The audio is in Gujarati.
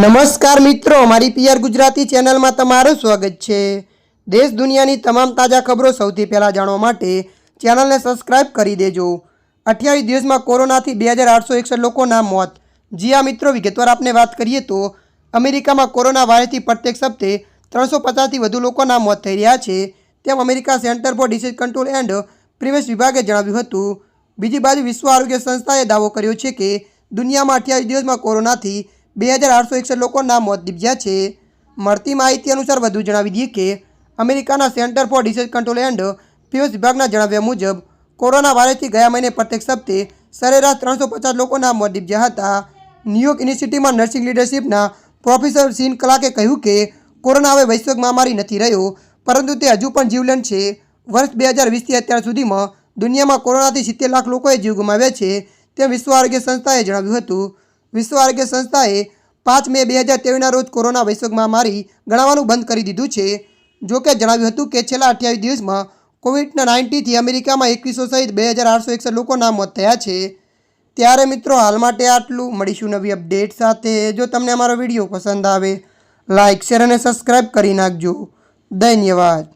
નમસ્કાર મિત્રો મારી પીઆર ગુજરાતી ચેનલમાં તમારું સ્વાગત છે. દેશ દુનિયાની તમામ તાજા ખબરો સૌથી પહેલાં જાણવા માટે ચેનલને સબસ્ક્રાઇબ કરી દેજો. અઠ્યાવીસ દિવસમાં કોરોનાથી બે હજાર આઠસો એકસઠ લોકોના મોત. જી આ મિત્રો, વિગતવાર આપને વાત કરીએ તો, અમેરિકામાં કોરોના વાયરસથી પ્રત્યેક સપ્તે ત્રણસો પચાસથી વધુ લોકોના મોત થઈ રહ્યા છે. તેમ America center for disease control and prevention વિભાગે જણાવ્યું હતું. બીજી બાજુ વિશ્વ આરોગ્ય સંસ્થાએ દાવો કર્યો છે કે, દુનિયામાં અઠ્યાવીસ દિવસમાં કોરોનાથી બે હજાર આઠસો એકસઠ લોકોના મોત નીપજ્યા છે. મળતી માહિતી અનુસાર વધુ જણાવી દઈએ કે અમેરિકાના center for disease control and prevention વિભાગના જણાવ્યા મુજબ, કોરોના વાયરસથી ગયા મહિને પ્રત્યેક સપ્તે સરેરાશ ત્રણસો પચાસ લોકોના મોત નીપજ્યા હતા. ન્યૂયોર્ક યુનિવર્સિટીમાં નર્સિંગ લીડરશિપના પ્રોફેસર સીન કલાકે કહ્યું કે, કોરોના હવે વૈશ્વિક મહામારી નથી રહ્યો, પરંતુ તે હજુ પણ જીવલેણ છે. વર્ષ બે હજાર વીસથી અત્યાર સુધીમાં દુનિયામાં કોરોનાથી સિત્તેર લાખ લોકોએ જીવ ગુમાવ્યા છે, તેમ વિશ્વ આરોગ્ય સંસ્થાએ જણાવ્યું હતું. વિશ્વ આરોગ્ય સંસ્થાએ પાંચ મે બે હજાર તેવીસના રોજ કોરોના વૈશ્વિક મહામારી ગણાવવાનું બંધ કરી દીધું છે. જો કે જણાવ્યું હતું કે છેલ્લા અઠ્યાવીસ દિવસમાં કોવિડના નાઇન્ટીથી અમેરિકામાં એકવીસો સહિત બે હજાર આઠસો એકસઠ લોકોના મોત થયા છે. ત્યારે મિત્રો હાલ માટે આટલું. મળીશું નવી અપડેટ સાથે. જો તમને અમારો વીડિયો પસંદ આવે, લાઇક, શેર અને સબસ્ક્રાઈબ કરી નાખજો. ધન્યવાદ.